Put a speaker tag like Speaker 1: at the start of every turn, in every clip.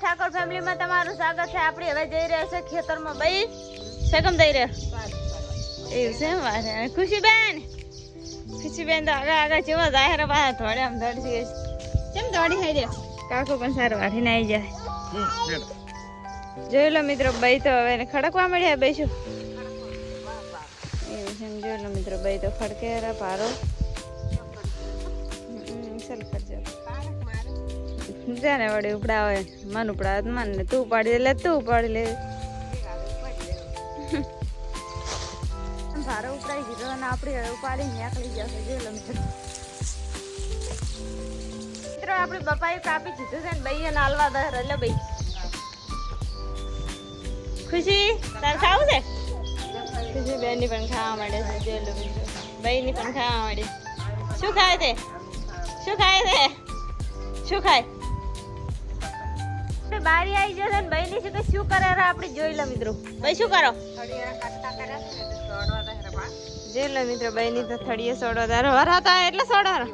Speaker 1: ઠાકોર ફેમિલીમાં તમારું સ્વાગત છે. આપણે હવે જઈ રહ્યા છે ખેતરમાં ભાઈ સગમ જઈ રહ્યા? એવું છે એમ વાત ખુશીબેન? ખુશીબેન તો આગળ આગળ જેવા જાહેર બહાર થોડે આમ દોડી ગઈ કેમ દોડી થઈ રહ્યા? કાકો પણ સારું વાઠીને આવી જાય. જોઈ લો મિત્રો ભાઈ તો હવે ખડકવા મળ્યા એવું છે જોઈ લો મિત્રો ભાઈ તો ખડકે પારો. ચાલ ખર્ચો જાને વળી ઉપડાવે. મન ઉપડાવે મન ને તું ઉપાડી લે તું ઉપાડી લે. ભારે ઉપડાઈ દીધો અને આપણે ઉપાડી નીકળી જશે જોઈ લો મિત્રો, આપણે બપાઈ કાપી દીધું છે ને ભાઈ એને હાલવા દે. એટલે ભાઈ ખુશી, તાર ખાવું છે? ખુશી પણ ખાવા માંડે છે ની પણ ખાવા માંડે શું ખાય છે? શું ખાય છે? શું ખાય? બારી આવી જશે ને ભાઈ ની શું કે શું કરે રે આપણે? જોઈ લો મિત્રો. ભાઈ, શું કરો? જોઈ લો મિત્રો ભાઈ ની તો થડીએ સોડવા દારો વરાતા એટલે સોડારો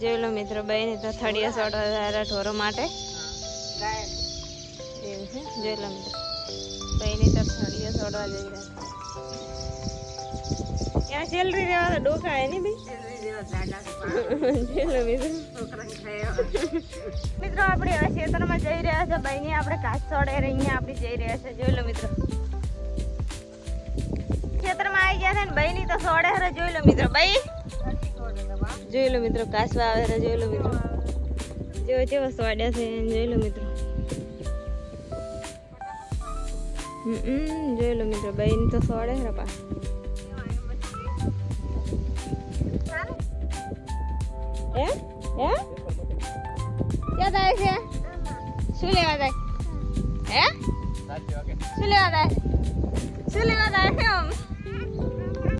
Speaker 1: જોઈ લો મિત્રો ભાઈ તો થડીએ સોડવા દારા ઢોરો માટે. છે. જોઈ લો મિત્રો. ભાઈ તો થડીએ સોડવા જઈ રહ્યા ત્યાં સેલરી રહેવા તો ડોકા હે મિત્રો. આપણે ખેતરમાં જઈ રહ્યા છે ભાઈ. ની આપણે કાચ સોડે અહીંયા આપણે જઈ રહ્યા છે. જોઈ લો મિત્રો. ખેતરમાં આવી ગયા છે ને ભાઈ ની તો સોડે હરે જોઈ લો મિત્રો. ભાઈ? જોઈ લો મિત્રો કાસવા આવે છે જોઈ લો મિત્રો. જેવો જેવો સોડ્યા છે જોઈ લો મિત્રો. હમ જોઈ લો મિત્રો. ભાઈ ની તો સોડે હરે પા હે? ક્યાં જાય છે? શું લેવા જાય? હે? શું લેવા જાય? શું